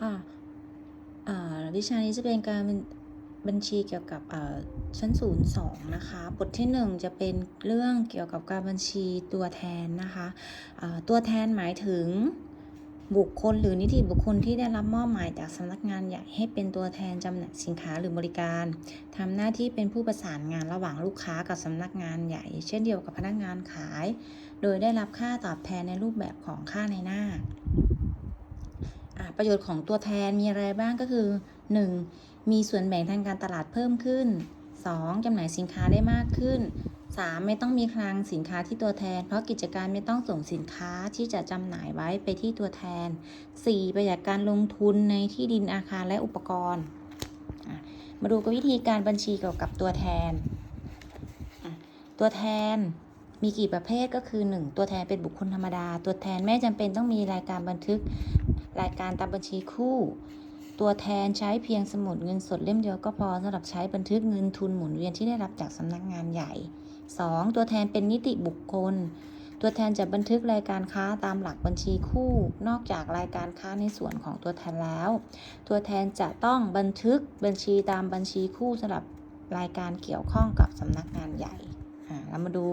ค่ะวิชานี้จะเป็นการบัญชีเกี่ยวกับชั้นศูนย์สองนะคะ บทที่หนึ่งจะเป็นเรื่องเกี่ยวกับการบัญชีตัวแทนนะคะตัวแทนหมายถึงบุคคลหรือนิติบุคคลที่ได้รับมอบหมายจากสำนักงานใหญ่ให้เป็นตัวแทนจำหน่ายสินค้าหรือบริการ ทำหน้าที่เป็นผู้ประสานงานระหว่างลูกค้ากับสำนักงานใหญ่ เช่นเดียวกับพนักงานขาย โดยได้รับค่าตอบแทนในรูปแบบของค่าในหน้า ประโยชน์ของตัวแทนมีอะไรบ้างก็คือ 1. มีส่วนแบ่งทางการตลาดเพิ่มขึ้น 2. จำหน่ายสินค้าได้มากขึ้น 3. ไม่ต้องมีคลังสินค้าที่ตัวแทน เพราะกิจการไม่ต้องส่งสินค้าที่จะจำหน่ายไว้ไปที่ตัวแทน 4. ประหยัดการลงทุนในที่ดินอาคารและอุปกรณ์ มาดูกับวิธีการบัญชีเกี่ยวกับตัวแทน ตัวแทนมีกี่ประเภทก็คือ 1. ตัวแทนเป็นบุคคลธรรมดา ตัวแทนไม่จำเป็นต้องมีรายการบันทึก รายการตามบัญชีคู่ ตัวแทนใช้เพียงสมุดเงินสดเล่มเดียวก็พอสำหรับใช้บันทึกเงินทุนหมุนเวียนที่ได้รับจากสำนักงานใหญ่ 2. ตัวแทนเป็นนิติบุคคล ตัวแทนจะบันทึกรายการค้าตามหลักบัญชีคู่ นอกจากรายการค้าในส่วนของตัวแทนแล้ว ตัวแทนจะต้องบันทึกบัญชีตามบัญชีคู่สำหรับรายการเกี่ยวข้องกับสำนักงานใหญ่ เรามาดู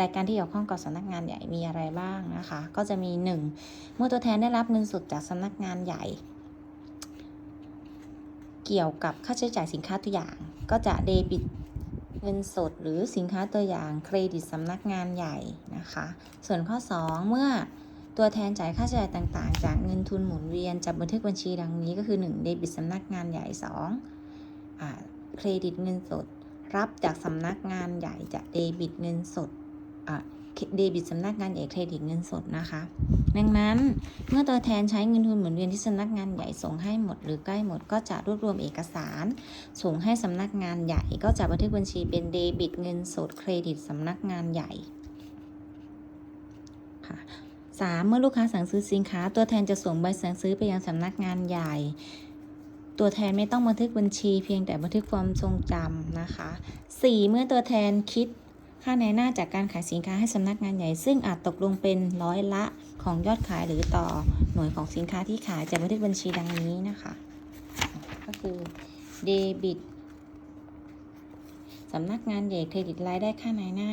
รายการที่เกี่ยวข้องกับสำนักงานใหญ่มีอะไรบ้างนะคะ ก็จะมี 1. เมื่อตัวแทนได้รับเงินสดจากสำนักงานใหญ่ เกี่ยวกับค่าใช้จ่ายสินค้าตัวอย่าง ก็จะเดบิตเงินสดหรือสินค้าตัวอย่างเครดิตสำนักงานใหญ่นะคะ ส่วนข้อ 2 เมื่อตัวแทนจ่ายค่าใช้จ่ายต่างๆ จากเงินทุนหมุนเวียนจับบันทึกบัญชีดังนี้ก็คือ 1. เดบิตสำนักงานใหญ่ 2. อ่าเครดิตเงินสด รับจากสำนักงานใหญ่จะเดบิตเงินสดเดบิตสำนักงานใหญ่เครดิตเงินสดนะคะ ดังนั้นเมื่อตัวแทนใช้เงินทุนหมุนเวียนที่สำนักงานใหญ่ส่งให้หมดหรือใกล้หมดก็จะรวบรวมเอกสาร ส่งให้สำนักงานใหญ่ก็จะบันทึกบัญชีเป็นเดบิตเงินสดเครดิตสำนักงานใหญ่ค่ะสามเมื่อลูกค้าสั่งซื้อสินค้า ตัวแทนจะส่งใบสั่งซื้อไปยังสำนักงานใหญ่ ตัวแทนไม่ต้องบันทึกบัญชีเพียงแต่บันทึกความทรงจำนะคะ 4. เมื่อตัวแทนคิดค่าในหน้าจากการขายสินค้าให้สำนักงานใหญ่ ซึ่งอาจตกลงเป็นร้อยละของยอดขายหรือต่อหน่วยของสินค้าที่ขายจะบันทึกบัญชีดังนี้นะคะ ก็คือเดบิตสำนักงานใหญ่เครดิตรายได้ค่าในหน้า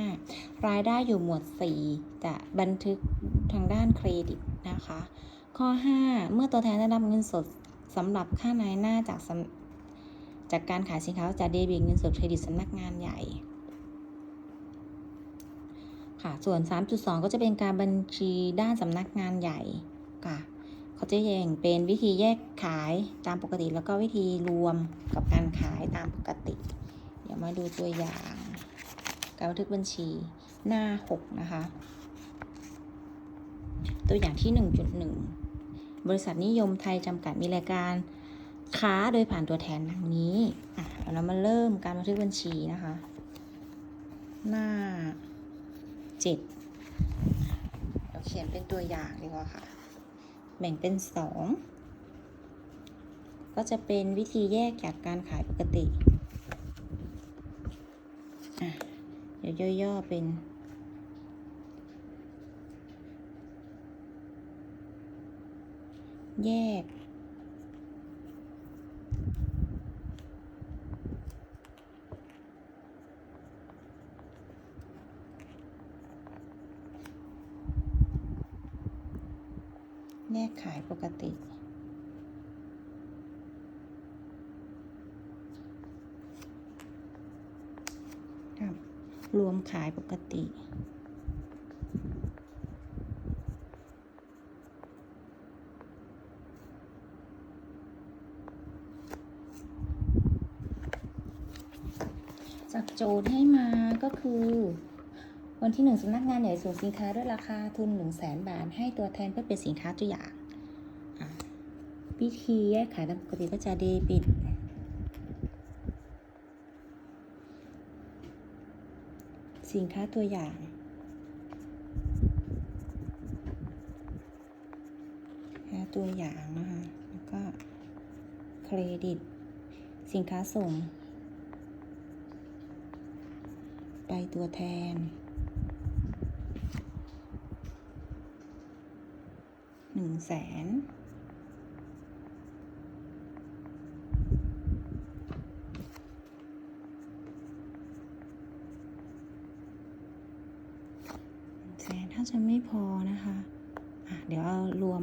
รายได้อยู่หมวด 4 จะบันทึกทางด้านเครดิตนะคะ ข้อ 5 เมื่อตัวแทนได้รับเงินสด สำหรับค่าในหน้าจากจากการขายสินค้าจะเดบิตเงินสดเครดิตสำนักงานใหญ่ค่ะส่วน 3.2 ก็จะเป็นการบัญชีด้านสำนักงานใหญ่ค่ะเขาจะแยงเป็นวิธีแยกขายตามปกติ แล้วก็วิธีรวมกับการขายตามปกติ เดี๋ยวมาดูตัวอย่าง การบันทึกบัญชีหน้า 6 นะคะ ตัวอย่างที่ 1.1 บริษัทนิยมไทยจำกัดมีรายการค้าโดยผ่านตัวแทนดังนี้ อะเรามาเริ่มการบันทึกบัญชีนะคะ หน้าเจ็ดเราเขียนเป็นตัวอย่างดีกว่าค่ะ แบ่งเป็นสอง ก็จะเป็นวิธีแยกจากการขายปกติ อะ เดี๋ยวย่อๆเป็น แยก แยกขายปกติรวมขายปกติ โจทย์ให้มาก็คือ วันที่หนึ่งสำนักงานใหญ่ส่งสินค้าด้วยราคาทุน1 0 0 0 0แสนบาท ให้ตัวแทนเพื่อเป็นสินค้าตัวอย่างวิธีแยกขายตามปกติก็จะเดบิตสินค้าตัวอย่าง ตัวอย่างนะคะ แล้วก็เครดิต สินค้าส่ง ไปตัวแทน หนึ่งแสนแสนถ้าจะไม่พอนะคะะเดี๋ยวเอารวม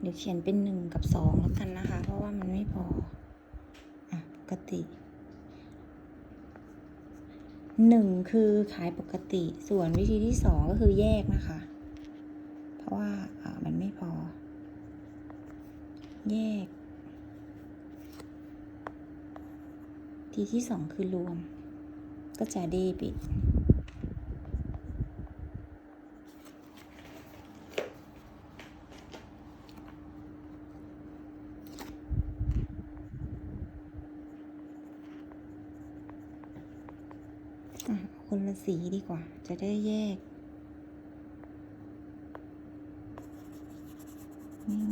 เดี๋ยวเขียนเป็นหนึ่งกับสองแล้วกันนะคะ เพราะว่ามันไม่พอ อะ ปกติ หนึ่งคือขายปกติ ส่วนวิธีที่สองก็คือแยกนะคะ เพราะว่าามันไม่พอ แยก ทีที่สองคือรวม ก็จะเดบิต อะเอาคนละ สีดีกว่า จะได้แยก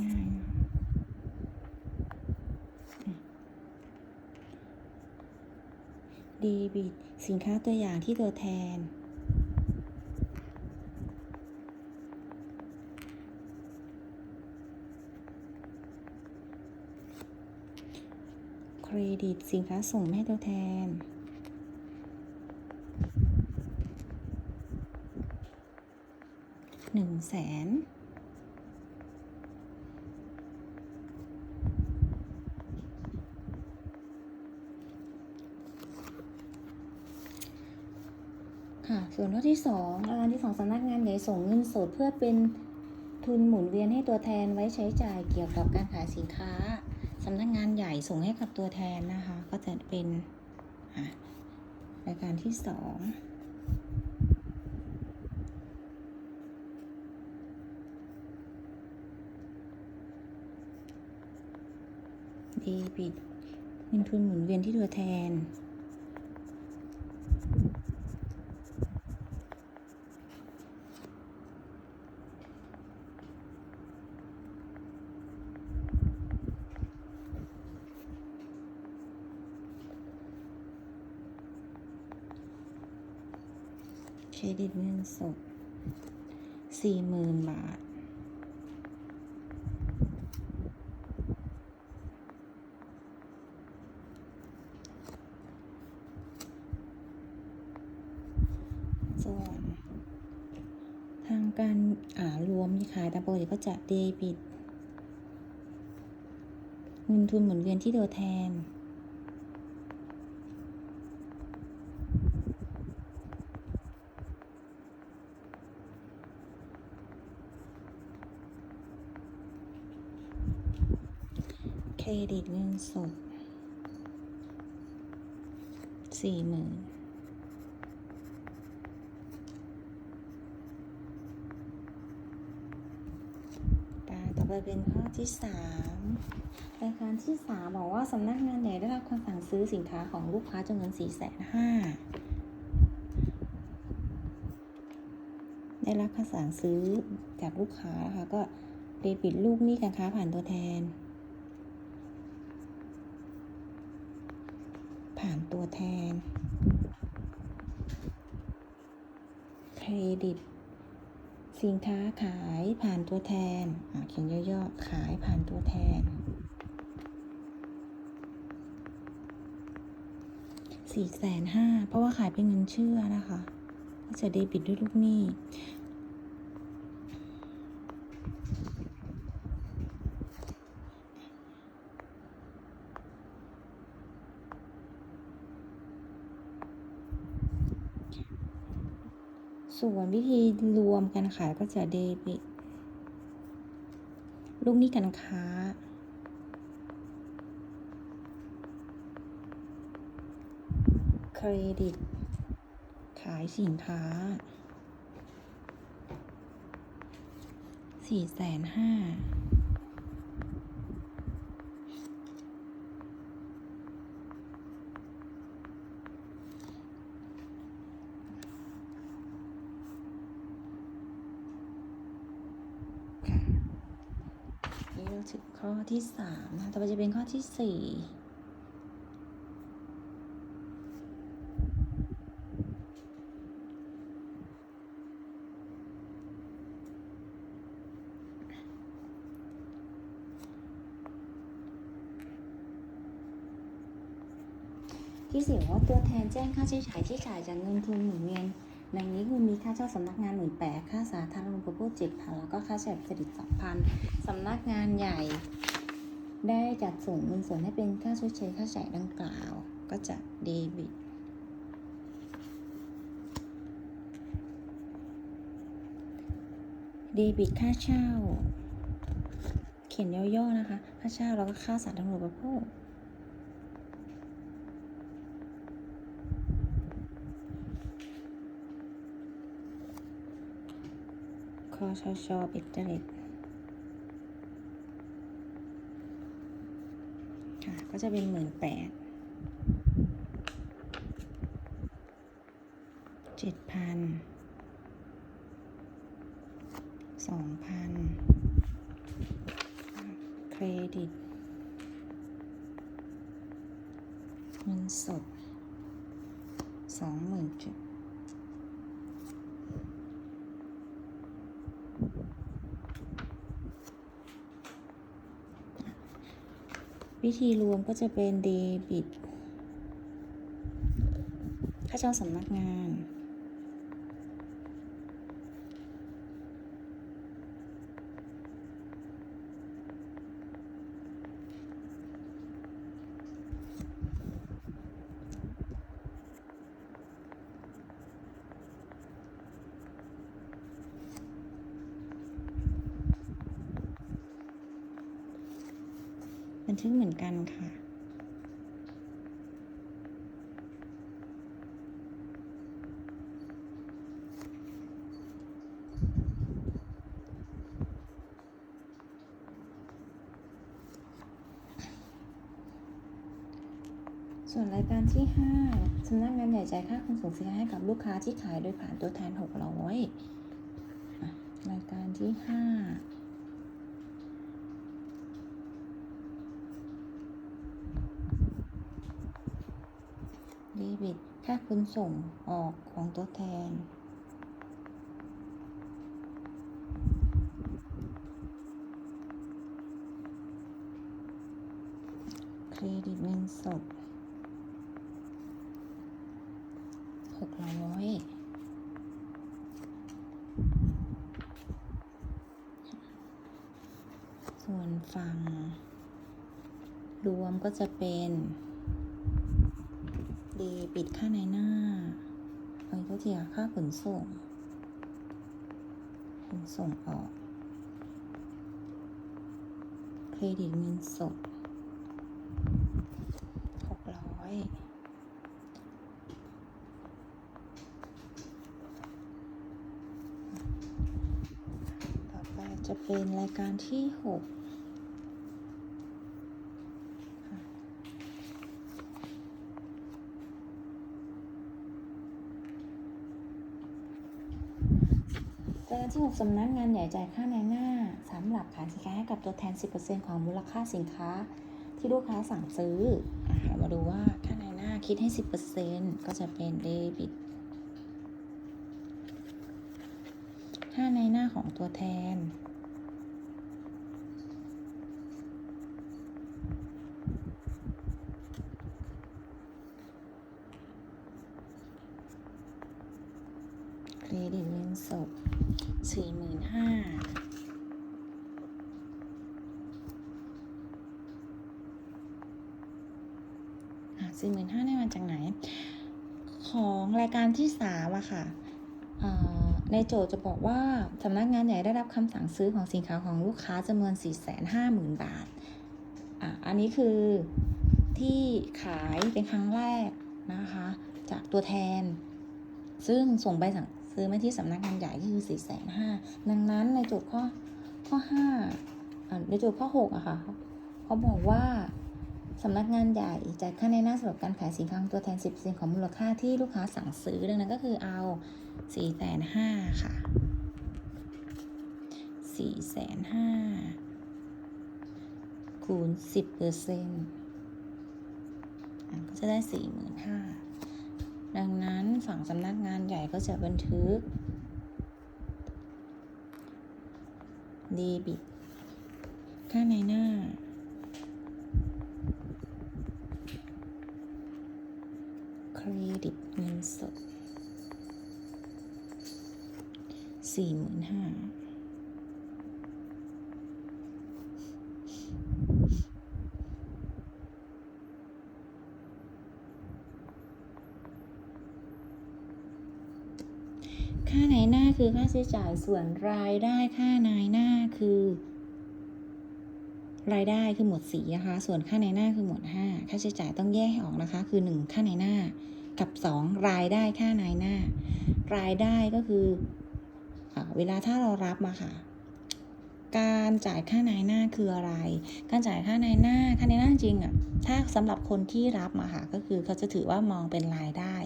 ง่ายๆนะอืมเดบิตสินค้าตัวอย่างที่ตัวแทน เครดิตสินค้าส่งให้ตัวแทน หนึ่งแค่ะ ส่วนข้อที่2อาคารที่ 2สำนักงานใหญ่ส่งเงินสดเพื่อเป็นทุนหมุนเวียนให้ตัวแทนไว้ใช้จ่ายเกี่ยวกับการขายสินค้าสำนักงานใหญ่ส่งให้กับตัวแทนนะคะ ก็จะเป็นรายการที่ 2 เดบิตเงินทุนหมุนเวียนที่ตัวแทน เครดิตเงินสดสี่หมื่นบาท ส่วน ทางการอ่ารวมที่ขายตากติก็จะเดบิต เงินทุนหมุนเวียนที่ตัวแทน เครดิตเงินสดสี่หมื่น ต่ต่อไปเป็นข้อที่สามรายการที่สามบอกว่าสำนักงานใหญ่ได้รับคำสั่งซื้อสินค้าของลูกค้าจำนวนสี่แสนห้าได้รับคำสั่งซื้อจากลูกค้านะคะก็เดบิตลูกหนี้การค้าผ่านตัวแทน ผ่านตัวแทนเครดิต สินค้าขายผ่านตัวแทนเขียนย่อๆขายผ่านตัวแทน สี่แสนห้าเพราะว่าขายเป็นเงินเชื่อนะคะก็จะเดบิตด้วยลูกหนี้ ส่ วิธีรวมการขายก็จะเดบิตลูกหนี้การค้า เครดิต ขายสินค้าสี่แสนห้า ค่ะนี่เราถึง ข้อที่สามนะต่อไปจะเป็นข้อที่สี่ที่สี่ว่าตัวแทนแจ้งค่าใช้จ่ายที่จ่ายจากเงินทุนหมุนเวียน ในนี้คือมีค่าเช่าสำนักงานหมื่นแปดค่าสาธารณูปโภคเจ็ดพันแล้วก็ค่าใช้จ่ายเครดิตสองพันสำนักงานใหญ่ ได้จัดส่งเงินส่วนให้เป็นค่าชดเชยค่าใช้จ่ายดังกล่าว ก็จะเดบิตเดบิตค่าเช่า เขียนย่อๆนะคะ ค่าเช่าแล้วก็ค่าสาธารณูปโภค ชชเบ็ดเตร์เล็ตค่ะก็จะเป็นหมื่นแปดเจ็ดพันสองพันเครดิตเงินสดสองหมื่นจุด วิธีรวมก็จะเป็นเดบิต ค่าเช่าสำนักงาน บันทึกเหมือนกันค่ะส่วนรายการที่ 5สำนักงานใหญ่จ่ายค่าขนส่งสินค้าให้กับลูกค้าที่ขายโดยผ่านตัวแทน600รายการที่ 5 เด บิต ค่าขนส่งออกของตัวแทน เครดิตเงินสดหกร้อยส่วนฝั่งรวมก็จะเป็น ปิดค่าในหน้าไอ้ยก็เทียค่าขนส่ง ขนส่งออก เครดิตเงินสดหกร้อยต่อไปจะเป็นรายการที่หก การที่6สำนักงานใหญ่จ่ายค่าในหน้าสำหรับขายสินค้าให้กับตัวแทน 10%ของมูลค่าสินค้าที่ลูกค้าสั่งซื้ออมาดูว่าค่าในหน้าคิดให้ 10%ก็จะเป็นเดบิตค่าในหน้าของตัวแทน เครดิตเงินสดสี่หมื่นห้า สี่หมื่นห้าได้มาจากไหน ของรายการที่สามอะค่ะในโจทย์จะบอกว่าสำนักงานใหญ่ได้รับคำสั่งซื้อของสินค้าของลูกค้าจำนวน 450,000 บาทอะอันนี้คือที่ขายเป็นครั้งแรกนะคะ จากตัวแทน ซึ่งส่งใบสั่งซื้อมาที่สำนักงานใหญ่คือ 450,000 ดังนั้นในโจทย์ข้อข้อ5อ่าในโจทย์ข้อ 6อะค่ะเขาบอกว่า สำนักงานใหญ่จ่ายค่าในหน้าสำหรับการขายสินค้าตัวแทน 10%ของมูลค่าที่ลูกค้าสั่งซื้อดังนั้นก็คือเอา4 5 0 0 0ค่ะ4 5 0 0 0คูณ 10%อะก็จะได้ 45,000 ดังนั้นฝั่งสำนักงานใหญ่ก็จะบันทึกเดบิตค่าในหน้า เครดิตเงินสด คือค่า ใช้จ่ายส่วนรายได้ค่านายหน้าคือ รายได้คือหมวดสีนะคะ ส่วนค่าในหน้าคือหมวดห้าค่าใช้จ่ายต้องแยกให้ออกนะคะ คือหนึ่งค่าในหน้า กับสองรายได้ค่านายหน้า รายได้ก็คืออเวลาถ้าเรารับมาค่ะการจ่ายค่านายหน้าคืออะไร การจ่ายค่านายหน้า ค่านายหน้าจริงอะ ถ้าสำหรับคนที่รับมาค่ะ ก็คือเขาจะถือว่ามองเป็นรายได้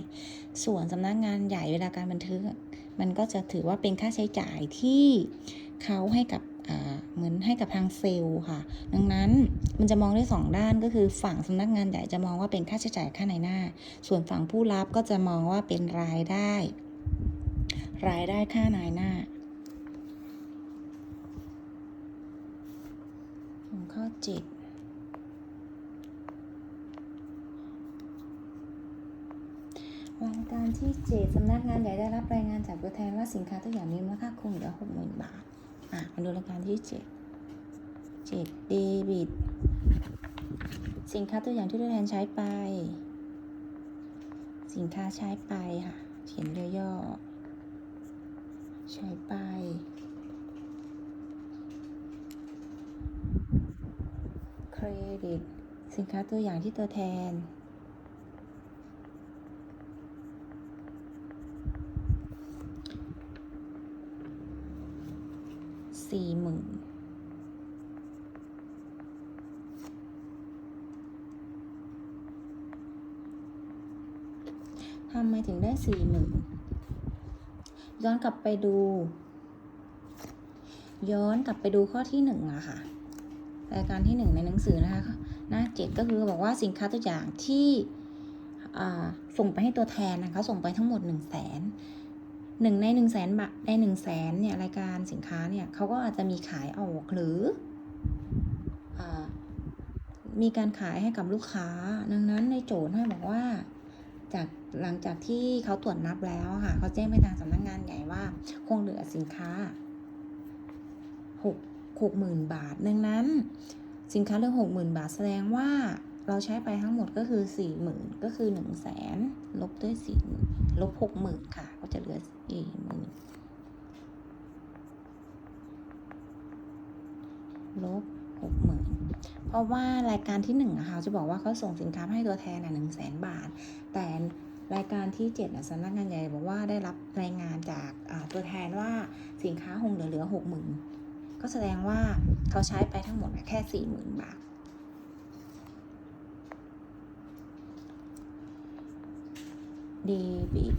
ส่วนสำนักงานใหญ่เวลาการบันทึก มันก็จะถือว่าเป็นค่าใช้จ่ายที่เขาให้กับเหมือนให้กับทางเซลล์ค่ะ ดังนั้นมันจะมองได้ 2 ด้านก็คือฝั่งสำนักงานใหญ่จะมองว่าเป็นค่าใช้จ่ายค่าในหน้า ส่วนฝั่งผู้รับก็จะมองว่าเป็นรายได้ รายได้ค่านายหน้าข้อ7 รายการที่เ7สำนักงานใหญ่ได้รับรายงานจากตัวแทนว่าสินค้าตัวอย่างมีมูลค่าคงเหลือหกหมื่นบาท อะ มาดูรายการที่ 7 7เดบิต สินค้าตัวอย่างที่ตัวแทนใช้ไป สินค้าใช้ไปค่ะ เขียนย่อๆ ใช้ไปเครดิต สินค้าตัวอย่างที่ตัวแทน สี่หมื่นทำไมถึงได้สี่หมื่นย้อนกลับไปดู ย้อนกลับไปดูข้อที่หนึ่งอะค่ะรายการที่หนึ่งในหนังสือนะคะหน้าเจ็ดก็คือบอกว่าสินค้าตัวอย่างที่อ่าส่งไปให้ตัวแทนนะคะ ส่งไปทั้งหมดหนึ่งแสน หนึ่งในหนึ่งแสนบาทในหนึ่งแสนเนี่ยรายการสินค้าเนี่ยเขาก็อาจจะมีขายออกหรืออมีการขายให้กับลูกค้า ดังนั้นในโจทย์ให้บอกว่าจากหลังจากที่เขาตรวจนับแล้วค่ะเขาแจ้งไปทางสำนักงานใหญ่ว่าคงเหลือสินค้าหกหกหมื่นบาท ดังนั้น สินค้าเหลือหกหมื่นบาทแสดงว่า เราใช้ไปทั้งหมดก็คือสี่หมื่นก็คือหนึ่งแสนลบด้วยสี่หมื่นลบหกหมื่นค่ะ ก็จะเหลือสี่หมื่นลบหกหมื่นเพราะว่ารายการที่หนึ่งอะคะจะบอกว่าเขาส่งสินค้าให้ตัวแทนอะหนึ่งแสนบาท แต่รายการที่เจ็ดอะสำนักงานใหญ่บอกว่าได้รับรายงานจากตัวแทนว่าสินค้าคงเหลือเหลือหกหมื่นก็แสดงว่าเขาใช้ไปทั้งหมดแค่สี่หมื่นบาท เดบิต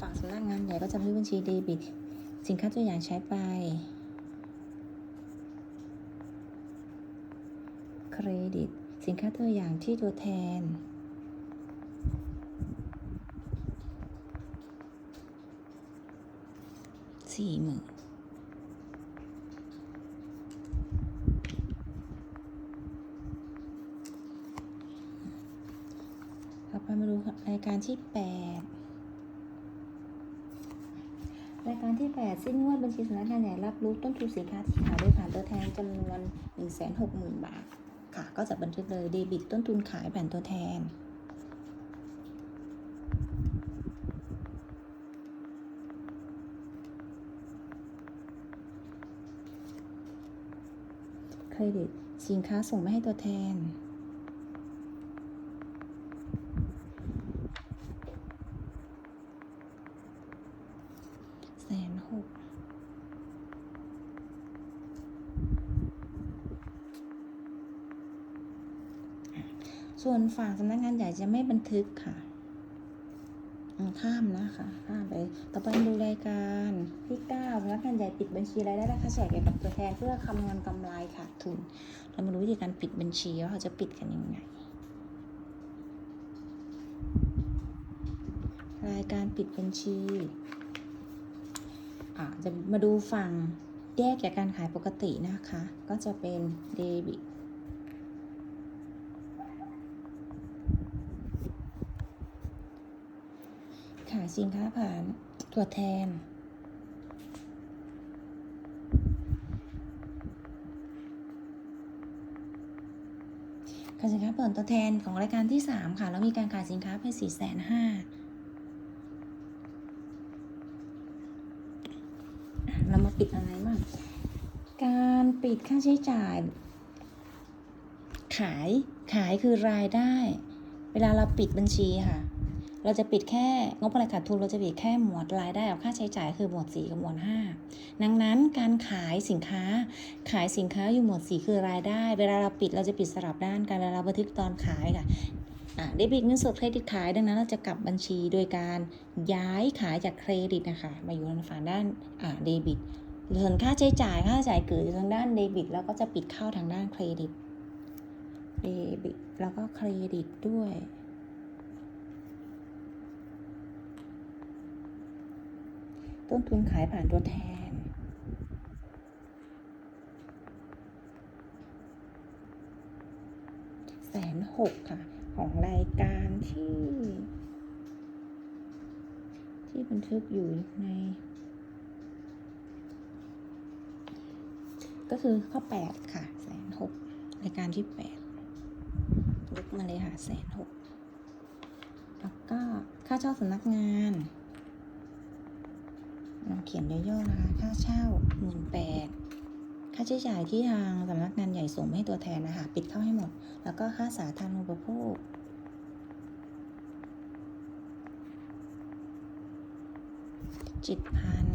ฝั่งสำนักงานใหญ่ก็จะบันทึกบัญชีเดบิต สินค้าตัวอย่างใช้ไป เครดิต สินค้าตัวอย่างที่ตัวแทน สี่หมื่น ต่อไปมาดูรายการที่ 8 รายการที่ 8 สิ้นงวดบัญชีสำนักงานใหญ่รับรู้ต้นทุนสินค้าที่ขายโดยผ่านตัวแทนจำนวน 160,000 บาท ค่ะ ก็จะบันทึกเลยเดบิตต้นทุนขายผ่านตัวแทนเครดิตสินค้าส่งไปให้ตัวแทน แสนหก ส่วนฝั่งสำนักงานใหญ่จะไม่บันทึกค่ะ ข้ามนะคะ ข้ามไป ต่อไปดูรายการที่เก้าสำนักงานใหญ่ปิดบัญชีรายได้และค่าใช้จ่ายเกี่ยวกับตัวแทนเพื่อคำนวณกำไรขาดทุน เรามาดูวิธีการปิดบัญชีว่าเขาจะปิดกันยังไง รายการปิดบัญชีะจะมาดูฝั่งแยกจากการขายปกตินะคะ ก็จะเป็นเดบิต ขาย สินค้าผ่านตัวแทนขายสินค้าเปิดตัวแทนของรายการที่ 3 ค่ะ แล้วมีการขายสินค้าไป4 5 0 0 0ปิดอะไรบ้าง การปิดค่าใช้จ่าย ขาย ขายคือรายได้ เวลาเราปิดบัญชีค่ะ เราจะปิดแค่งบอะไรขาดทุนเราจะปิดแค่หมวดรายได้กับค่าใช้จ่ายคือหมวดสี่กับหมวดห้าดังนั้นการขายสินค้า ขายสินค้าอยู่หมวดสี่คือรายได้ เวลาเราปิดเราจะปิดสลับด้านกันเวลาเราบันทึกตอนขายค่ะเดบิตเงินสดเครดิตขายดังนั้นเราจะกลับบัญชีโดยการย้ายขายจากเครดิตนะคะมาอยู่ทางฝั่งด้านเดบิตส่วนค่าใช้จ่ายค่าใช้จ่ายเกิดทางด้านเดบิต แล้วก็จะปิดเข้าทางด้านเครดิตเดบิตแล้วก็เครดิตด้วย ต้นทุนขายผ่านตัวแทน แสนหกค่ะ ของรายการที่ ที่บันทึกอยู่ใน ก็คือข้อแปดค่ะแสนหกรายการที่แปดยกมาเลยค่ะแสนหกแล้วก็ค่าเช่าสำนักงาน เขียนย่อๆนะคะ ค่าเช่าหมื่นแปดค่าใช้จ่ายที่ทางสำนักงานใหญ่ส่งมาให้ตัวแทนนะคะ ปิดเข้าให้หมด แล้วก็ค่าสาธารณูปโภคจิตพัน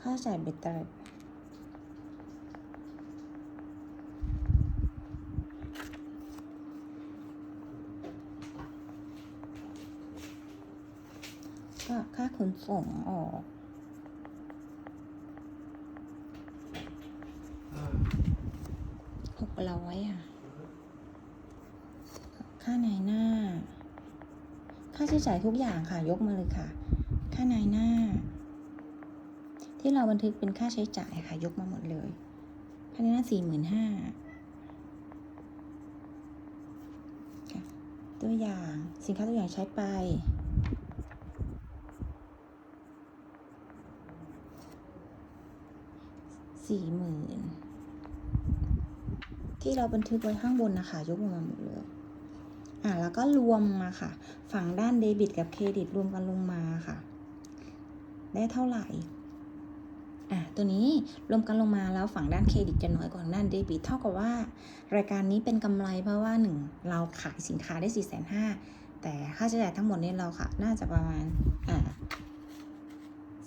ค่าจ่ายเบ็ดเตร็ดก็ ส่งออก หกร้อยค่ะ ค่านายหน้า ค่าใช้จ่ายทุกอย่างค่ะ ยกมาเลยค่ะ ค่านายหน้า ที่เราบันทึกเป็นค่าใช้จ่ายค่ะ ยกมาหมดเลย ค่านายหน้าสี่หมื่นห้าตัวอย่าง สินค้าตัวอย่างใช้ไป สี่หมื่นที่เราบันทึกไว้ข้างบนนะคะ ยกลงมาหมดเลย อ่าแล้วก็รวมมาค่ะ ฝั่งด้านเดบิตกับเครดิตรวมกันลงมาค่ะ ได้เท่าไหร่ อะ ตัวนี้รวมกันลงมาแล้วฝั่งด้านเครดิตจะน้อยกว่าด้านเดบิต เท่ากับว่า รายการนี้เป็นกำไรเพราะว่าหนึ่งเราขายสินค้าได้สี่แสนห้าแต่ค่าใช้จ่ายทั้งหมดเนี่ยเราค่ะ น่าจะประมาณ อ่า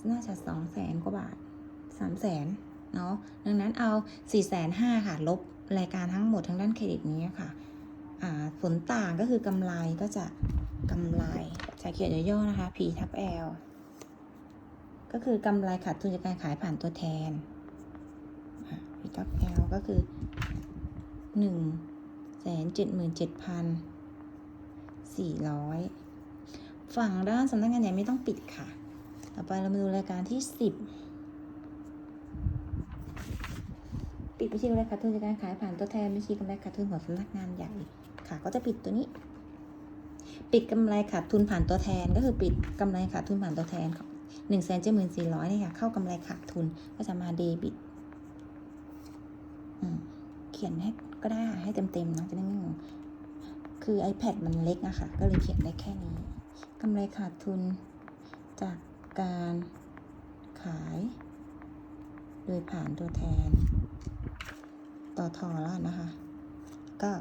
น่าจะสองแสนกว่าบาทสามแสน เนาะดังนั้นเอา 4 5 0 0 0ค่ะ ลบรายการทั้งหมดทั้งด้านเครดิตนี้ค่ะผลต่างก็คือกำไรก็จะกำไรจะเขียนย่อๆนะคะ P ทับ L ก็คือกำไรขาดทุนจากการขายผ่านตัวแทน P ทับ L ก็คือ1 7 7 400 ฝั่งด้านสำนักงานใหญ่ไม่ต้องปิดค่ะ ต่อไปเรามาดูรายการที่ 10 ปิดบัญชีกำไรขาดทุนจากการขายผ่านตัวแทนบัญชีกำไรขาดทุนของสำนักงานใหญ่ค่ะ ก็จะปิดตัวนี้ ปิดกำไรขาดทุนผ่านตัวแทน ก็คือปิดกำไรขาดทุนผ่านตัวแทนของหนึ่งแสนเจ็ดหมื่นสี่ร้อยนี่ค่ะ เข้ากำไรขาดทุนก็จะมาเดบิตเขียนให้ก็ได้ค่ะให้เต็มๆนะจะได้ไม่งงคือ iPad มันเล็กอะค่ะ ก็เลยเขียนได้แค่นี้กำไรขาดทุนจากการขาย โดยผ่านตัวแทน ต่อทอแล้วนะคะ ก็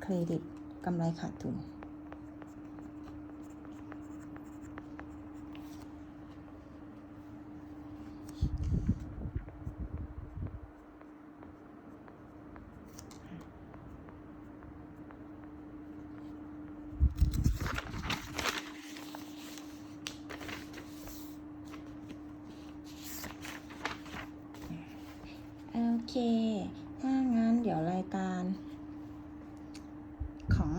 เครดิตกำไรขาดทุน โอเค ถ้างั้นเดี๋ยวรายการ ของ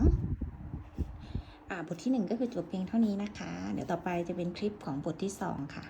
อ่าบ ที่หนึ่งก็คือจบเพียงเท่านี้นะคะ เดี๋ยวต่อไปจะเป็นคลิปของบทที่สองค่ะ